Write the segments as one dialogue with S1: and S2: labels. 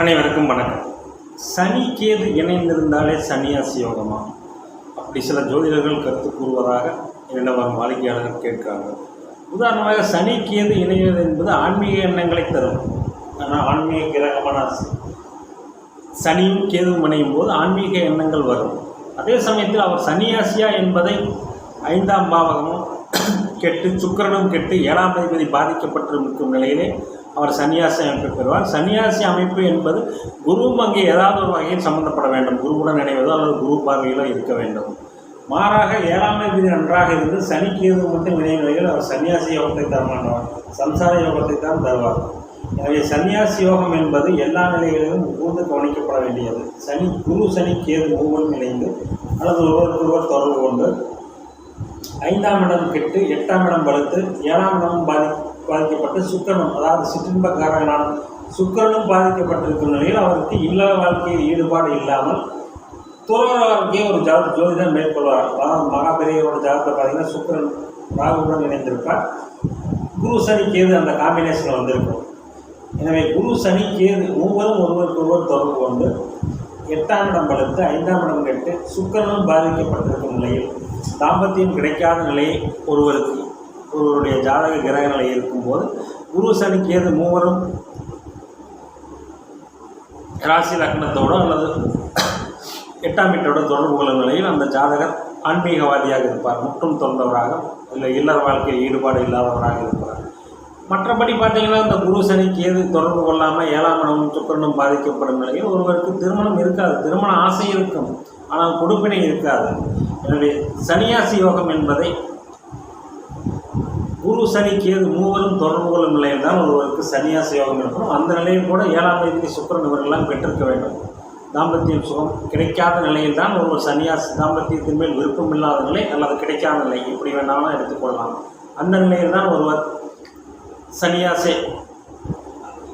S1: அனைவருக்கும் வணக்கம். சனி கேது இணைந்திருந்தாலே சன்னியாசி யோகமா அப்படி சில ஜோதிடர்கள் கருத்து கூறுவதாக என்னிடம் வரும் வாடிக்கையாளர்கள் கேட்கிறாங்க உதாரணமாக சனி கேது இணைவது என்பது ஆன்மீக எண்ணங்களை தரும். ஆனால் ஆன்மீக கிரகமான சனியும் கேதுவும் இணையும் போது ஆன்மீக எண்ணங்கள் வரும். அதே சமயத்தில் அவர் சன்னியாசியா என்பதை ஐந்தாம் பாவகமும் கெட்டு சுக்கிரனும் கெட்டு ஏழாம் அதிபதி பாதிக்கப்பட்டிருக்கும் நிலையிலே அவர் சன்னியாசி அமைப்பு பெறுவார். சன்னியாசி அமைப்பு என்பது குருவும் அங்கே ஏதாவது ஒரு வகையில் சம்மந்தப்பட வேண்டும். குருவுடன் இணைவதோ அல்லது குரு பார்வையிலோ இருக்க வேண்டும். மாறாக ஏழாம் அதிபதி நன்றாக இருந்து சனி கேது மட்டும் வினைநிலையில் அவர் சன்னியாசி யோகத்தை தரமாட்டவர் சம்சார யோகத்தை தான் தருவார். எனவே சன்னியாசி யோகம் என்பது எல்லா நிலைகளிலும் கூர்ந்து கவனிக்கப்பட வேண்டியது. சனி குரு சனி கேது மூவரும் இணைந்து அல்லது ஒருவருக்கொருவர் தொடர்பு கொண்டு ஐந்தாம் இடம் கெட்டு எட்டாம் இடம் வலுத்து ஏழாம் இடம் பாதி பாதிக்கப்பட்டு சுக்கரனும் அதாவது சிற்றின்பக்காரனான சுக்கரனும் பாதிக்கப்பட்டிருக்கும் நிலையில் அவருக்கு இல்லாத வாழ்க்கையில் ஈடுபாடு இல்லாமல் துறவர வாழ்க்கையை ஒரு ஜா ஜோதிடம் மேற்கொள்வார். அதாவது மகாபெரியரோட ஜாதகத்தை பார்த்தீங்கன்னா சுக்கரன் ராகுடன் இணைந்திருப்பார் குரு சனி கேது அந்த காம்பினேஷனில் வந்திருக்கும். எனவே குரு சனி கேது மூவரும் ஒருவருக்கு ஒருவர் தொடர்பு கொண்டு எட்டாம் இடம் படுத்து ஐந்தாம் இடம் கெட்டு சுக்கரனும் பாதிக்கப்பட்டிருக்கும் நிலையில் தாம்பத்தியம் கிடைக்காத நிலையை ஒருவருக்கு ஒருவருடைய ஜாதக கிரக நிலை இருக்கும்போது குரு சனி கேது மூவரும் ராசி லக்னத்தோடு அல்லது எட்டாம் வீட்டோட தொடர்பு கொள்ளும் நிலையில் அந்த ஜாதகர் ஆன்மீகவாதியாக இருப்பார். முற்றும் தொந்தவராக இல்லை இல்லற வாழ்க்கையில் ஈடுபாடு இல்லாதவராக இருப்பார். மற்றபடி பார்த்தீங்கன்னா இந்த குரு சனி கேது தொடர்பு கொள்ளாமல் ஏழாம் இடமும் சுக்கரனும் பாதிக்கப்படும் நிலையில் ஒருவருக்கு திருமணம் இருக்காது. திருமண ஆசை இருக்கும் ஆனால் கொடுப்பினை இருக்காது. எனவே சன்னியாசி யோகம் என்பதை குரு சனி கேது மூவரும் தொடர்பு கொள்ளும் நிலையில் தான் ஒருவருக்கு சன்னியாச யோகம் இருக்கும். அந்த நிலையில் கூட ஏழாம் தேதி சுக்கரன் இவர்களெல்லாம் பெற்றிருக்க வேண்டும். தாம்பத்தியம் சுகம் கிடைக்காத நிலையில் தான் ஒருவர் சன்னியாசி தாம்பத்தியத்தின் மேல் விருப்பம் இல்லாத நிலை அல்லது கிடைக்காத நிலை எப்படி வேணாலும் எடுத்துக்கொள்ளலாம் அந்த நிலையில் தான் ஒருவர் சன்னியாச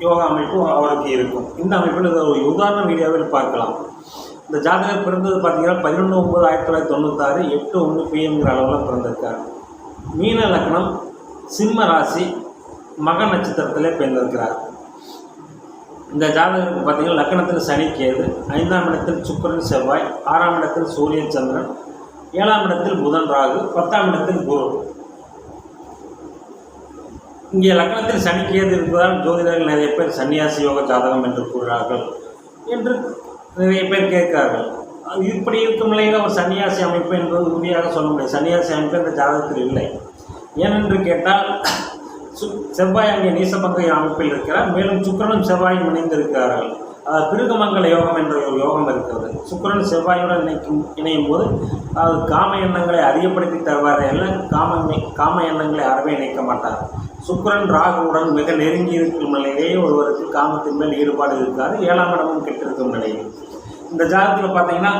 S1: யோகா அமைப்பு அவருக்கு இருக்கும். இந்த அமைப்பில் இதை ஒரு உதாரண வீடியோவில் பார்க்கலாம். இந்த ஜாதகர் பிறந்தது பார்த்தீங்கன்னா பதினொன்று ஒம்பது ஆயிரத்தி தொள்ளாயிரத்தி தொண்ணூத்தாறு எட்டு ஒன்று பிஎம்ங்கிற அளவில் பிறந்திருக்கார். மீன லக்னம் சிம்ம ராசி மக நட்சத்திரத்திலே பிறந்திருக்கிறார். இந்த ஜாதகருக்கு பார்த்தீங்கன்னா லக்னத்தில் சனி கேது ஐந்தாம் இடத்தில் சுக்கரன் செவ்வாய் ஆறாம் இடத்தில் சூரியன் சந்திரன் ஏழாம் இடத்தில் புதன் ராகு பத்தாம் இடத்தில் குரு. இங்கே லக்னத்தில் சனி கேது இருப்பதால் ஜோதிடர்கள் நிறைய பேர் சன்னியாசி யோக ஜாதகம் என்று கூறுகிறார்கள் என்று நிறைய பேர் கேட்கிறார்கள். இப்படி இருக்கும் நிலையில் ஒரு சன்னியாசி அமைப்பு என்பது உறுதியாக சொல்ல முடியாது. சன்னியாசி அமைப்பு இந்த ஜாதகத்தில் இல்லை. ஏனென்று கேட்டால் சு செவ்வாய் அங்கே நீசபங்க அமைப்பில் இருக்கிறார். மேலும் சுக்கரனும் செவ்வாயும் இணைந்திருக்கிறார்கள். பிருகமங்கல யோகம் என்ற ஒரு யோகம் இருக்கிறது. சுக்கரன் செவ்வாயுடன் இணைக்கும் இணையும் போது அது காம எண்ணங்களை அதிகப்படுத்தி தருவாரே அல்ல காம காம எண்ணங்களை அறவே இணைக்க மாட்டார். சுக்கிரன் ராகுவுடன் மிக நெருங்கி இருக்கும் நிலையிலேயே ஒருவருக்கு காமத்தின் மேல் ஈடுபாடு இருக்காது. ஏழாம் இடமும் கெட்டிருக்கும் நிலையில். இந்த ஜாதகத்தில் பார்த்தீங்கன்னா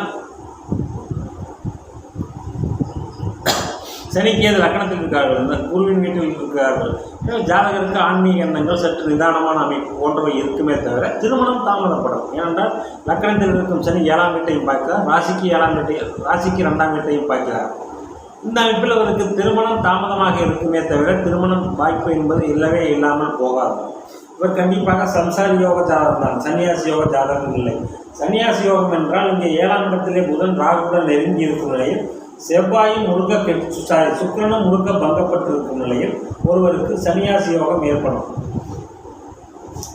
S1: சனிக்கேது லக்கணத்தில் இருக்கார்கள்? இந்த குருவின் வீட்டில் இருக்கிறார்கள் ஜாதகருக்கு ஆன்மீக எண்ணங்கள் சற்று நிதானமான அமைப்பு போன்றவை இருக்குமே தவிர திருமணம் தாமதப்படும். ஏனென்றால் லக்கணத்தில் இருக்கும் சனி ஏழாம் வீட்டையும் பார்க்கிறார். ராசிக்கு ஏழாம் வீட்டையும் ராசிக்கு ரெண்டாம் வீட்டையும் பார்க்கிறார். இந்த அமைப்பில் அவருக்கு திருமணம் தாமதமாக இருக்குமே தவிர திருமணம் வாய்ப்பு என்பது இல்லவே இல்லாமல் போகாது. இவர் கண்டிப்பாக சம்சாரி யோக ஜாதகம் தான். சன்னியாசி யோக ஜாதகம் இல்லை. சன்னியாசி யோகம் என்றால் இங்கே ஏழாம் இடத்திலே புதன் ராகுடன் நெருங்கி இருக்கும் நிலையில் செவ்வாயும் முழுக்க கெட்டு சாரி சுக்கிரனும் முழுக்க பங்கப்பட்டிருக்கும் நிலையில் ஒருவருக்கு சன்னியாசி யோகம் ஏற்படும்.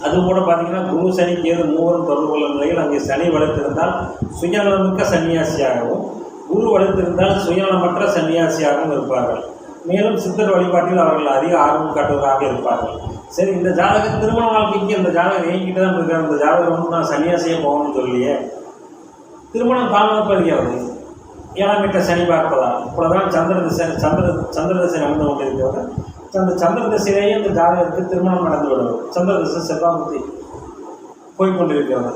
S1: அது கூட பார்த்தீங்கன்னா குரு சனி கேது மூவரும் தொடர்பு கொள்ளும் நிலையில் அங்கே சனி வளர்த்திருந்தால் சுயநலமிக்க சன்னியாசியாகவும் குரு வளர்த்திருந்தால் சுயநலமற்ற சன்னியாசியாகவும் இருப்பார்கள். மேலும் சித்தர் வழிபாட்டில் அவர்கள் அதிக ஆர்வம் காட்டுவதாக இருப்பார்கள். சரி இந்த ஜாதக திருமண வாழ்க்கைக்கு இந்த ஜாதகம் என்கிட்ட தான் இருக்கார். இந்த ஜாதகம் வந்து நான் சன்னியாசியே போகணும்னு சொல்லியே திருமணம் தாமதப்படுகிறது ஏழாம் வீட்டில் சனி பார்ப்பதால் இப்பொழுதுதான் சந்திர திசை சந்திர சந்திர திசை நடந்து கொண்டிருக்கிறது. அந்த சந்திர திசையிலேயே இந்த ஜாதகத்துக்கு திருமணம் நடந்து விடுவது சந்திர திசை செவ்வாபுத்தி போய்கொண்டிருக்கிறது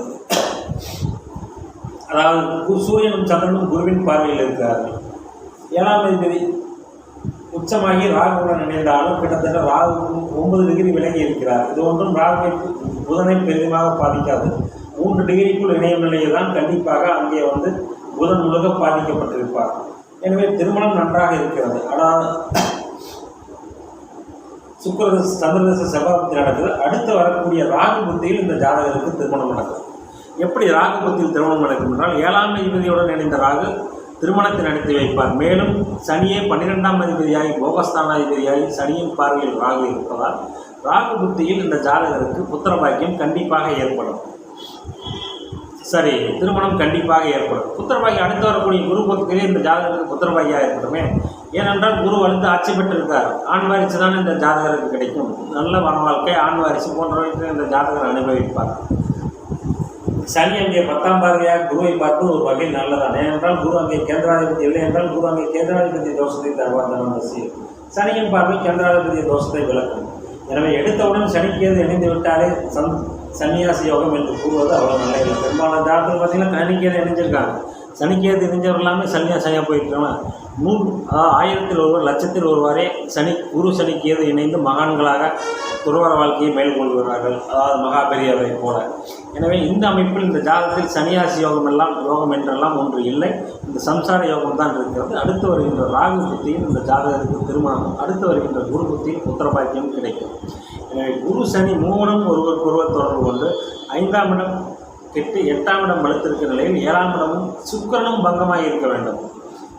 S1: அதாவது சூரியனும் சந்திரனும் குருவின் பார்வையில் இருக்கிறார்கள். ஏழாம் அதிபதி உச்சமாகி ராகுடன் இணைந்தாலும் கிட்டத்தட்ட ராகு ஒன்பது டிகிரி விலகி இருக்கிறார். இது ஒன்றும் ராகுவை புதனை பெரிதமாக பாதிக்காது. மூன்று டிகிரிக்குள் இணையும் நிலையில் தான் கண்டிப்பாக அங்கே வந்து புதன் முழுக்க பாதிக்கப்பட்டிருப்பார். எனவே திருமணம் நன்றாக இருக்கிறது. ஆனால் சுக்கர சந்திரதச செவ்வாய் நடக்குது அடுத்து வரக்கூடிய ராகு புத்தியில் இந்த ஜாதகருக்கு திருமணம் நடக்கும். எப்படி ராகு புத்தியில் திருமணம் நடக்கும் என்றால் ஏழாம் அதிபதியுடன் இணைந்த ராகு திருமணத்தை நடத்தி வைப்பார். மேலும் சனியே பன்னிரெண்டாம் அதிபதியாகி போகஸ்தானாதிபதியாகி சனியின் பார்வையில் ராகு இருப்பதால் ராகு புத்தியில் இந்த ஜாதகருக்கு புத்திர பாக்கியம் கண்டிப்பாக ஏற்படும். சரி திருமணம் கண்டிப்பாக ஏற்படும். புத்திரபாகி அடுத்து வரக்கூடிய குரு பக்கத்திலே இந்த ஜாதகத்துக்கு புத்திரபாகியாக இருக்கட்டுமே ஏனென்றால் குரு வளர்ந்து ஆட்சி பெற்றிருக்கார். ஆண் வாரிசு தானே இந்த ஜாதகருக்கு கிடைக்கும். நல்ல மன வாழ்க்கை ஆண் வாரிசு போன்றவற்றை இந்த ஜாதகர் அனுபவிப்பார். சனி அங்கே பத்தாம் பார்வையாக குருவை பார்த்து ஒரு வகை நல்லதான். ஏனென்றால் குரு அங்கே கேந்திராதிபதி இல்லை என்றால் குரு அங்கே கேந்திராதிபதி தோஷத்தை தருவார் தனசி சனியின் பார்வை கேந்திராதிபதி தோஷத்தை விளக்கும். எனவே எடுத்தவுடன் சனிக்கேது இணைந்து விட்டாலே சந் சன்னியாசி யோகம் என்று கூறுவது அவ்வளோ நல்ல இல்லை பெரும்பாலான ஜாதகத்தில் பார்த்தீங்கன்னா சனிக்கேது இணைஞ்சிருக்காங்க. சனிக்கேது இணைஞ்சவர் எல்லாமே சன்னியாசியாக போயிருக்காங்க நூ ஆயிரத்தில் ஒருவர் லட்சத்தில் ஒருவரே சனி குரு சனிக்கேது இணைந்து மகான்களாக துறவர வாழ்க்கையை மேற்கொள்கிறார்கள். அதாவது மகா பெரியவரை போல. எனவே இந்த அமைப்பில் இந்த ஜாதகத்தில் சன்னியாசி யோகம் எல்லாம் யோகம் என்றெல்லாம் ஒன்று இல்லை. இந்த சம்சார யோகம் தான் இருக்கிறது. அடுத்து வருகின்ற ராகு புத்தியும் இந்த ஜாதகத்துக்கு திருமணம் அடுத்து வருகின்ற குரு புத்தியும் புத்திரபாக்கியம் கிடைக்கும். எனவே குரு சனி மூவனும் ஒருவருக்கு ஒருவர் தொடர்பு கொண்டு ஐந்தாம் இடம் கெட்டு எட்டாம் இடம் வலுத்திருக்கிற நிலையில் ஏழாம் இடமும் சுக்கரனும் பங்கமாக இருக்க வேண்டும்.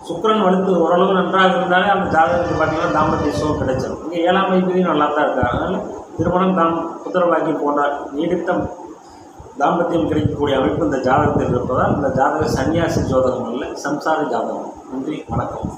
S1: சுக்கரன் வலுத்து ஓரளவு நன்றாக இருந்தாலே அந்த ஜாதகத்துக்கு பார்த்தீங்கன்னா தாம்பத்திய சுகம் கிடைச்சிடும் இங்கே ஏழாம் வைத்தியும் நல்லா தான் இருக்காங்க அதனால் திருமணம் தாம் புத்திரவாக்கி போன்ற நீடித்த தாம்பத்தியம் கிடைக்கக்கூடிய அமைப்பு இந்த ஜாதகத்தில் இருப்பதால் இந்த ஜாதக சன்னியாசி ஜோதகம் அல்ல சம்சார ஜாதகம். நன்றி வணக்கம்.